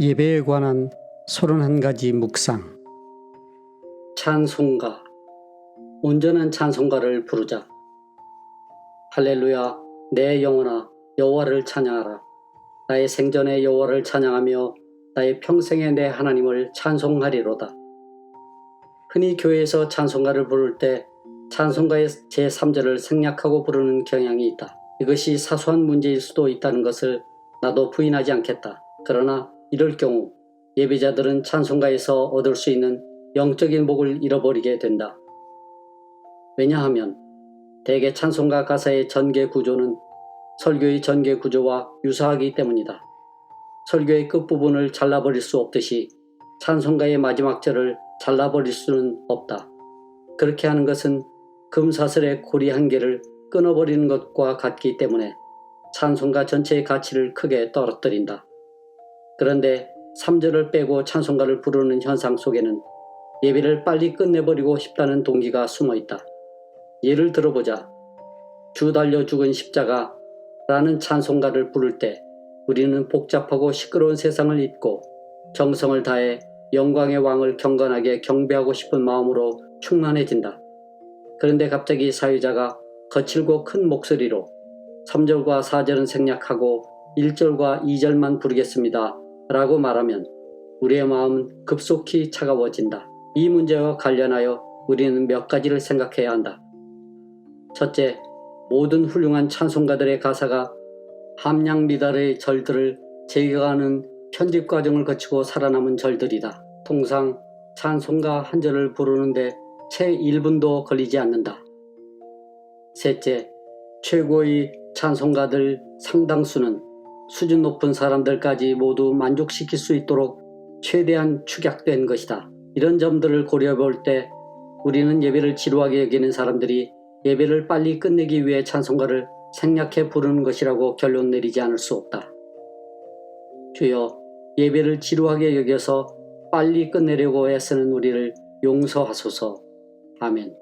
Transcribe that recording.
예배에 관한 31가지 묵상. 찬송가. 온전한 찬송가를 부르자. 할렐루야 내 영혼아 여호와를 찬양하라. 나의 생전에 여호와를 찬양하며 나의 평생에 내 하나님을 찬송하리로다. 흔히 교회에서 찬송가를 부를 때 찬송가의 제3절을 생략하고 부르는 경향이 있다. 이것이 사소한 문제일 수도 있다는 것을 나도 부인하지 않겠다. 그러나 이럴 경우 예배자들은 찬송가에서 얻을 수 있는 영적인 복을 잃어버리게 된다. 왜냐하면 대개 찬송가 가사의 전개 구조는 설교의 전개 구조와 유사하기 때문이다. 설교의 끝부분을 잘라버릴 수 없듯이 찬송가의 마지막 절을 잘라버릴 수는 없다. 그렇게 하는 것은 금사슬의 고리 한 개를 끊어버리는 것과 같기 때문에 찬송가 전체의 가치를 크게 떨어뜨린다. 그런데 3절을 빼고 찬송가를 부르는 현상 속에는 예배를 빨리 끝내버리고 싶다는 동기가 숨어 있다. 예를 들어보자. 주 달려 죽은 십자가 라는 찬송가를 부를 때 우리는 복잡하고 시끄러운 세상을 잊고 정성을 다해 영광의 왕을 경건하게 경배하고 싶은 마음으로 충만해진다. 그런데 갑자기 사유자가 거칠고 큰 목소리로 3절과 4절은 생략하고 1절과 2절만 부르겠습니다. 라고 말하면 우리의 마음은 급속히 차가워진다. 이 문제와 관련하여 우리는 몇 가지를 생각해야 한다. 첫째, 모든 훌륭한 찬송가들의 가사가 함량 미달의 절들을 제거하는 편집 과정을 거치고 살아남은 절들이다. 통상 찬송가 한 절을 부르는데 채 1분도 걸리지 않는다. 셋째, 최고의 찬송가들 상당수는 수준 높은 사람들까지 모두 만족시킬 수 있도록 최대한 축약된 것이다. 이런 점들을 고려해 볼 때 우리는 예배를 지루하게 여기는 사람들이 예배를 빨리 끝내기 위해 찬송가를 생략해 부르는 것이라고 결론 내리지 않을 수 없다. 주여, 예배를 지루하게 여겨서 빨리 끝내려고 애쓰는 우리를 용서하소서. 아멘.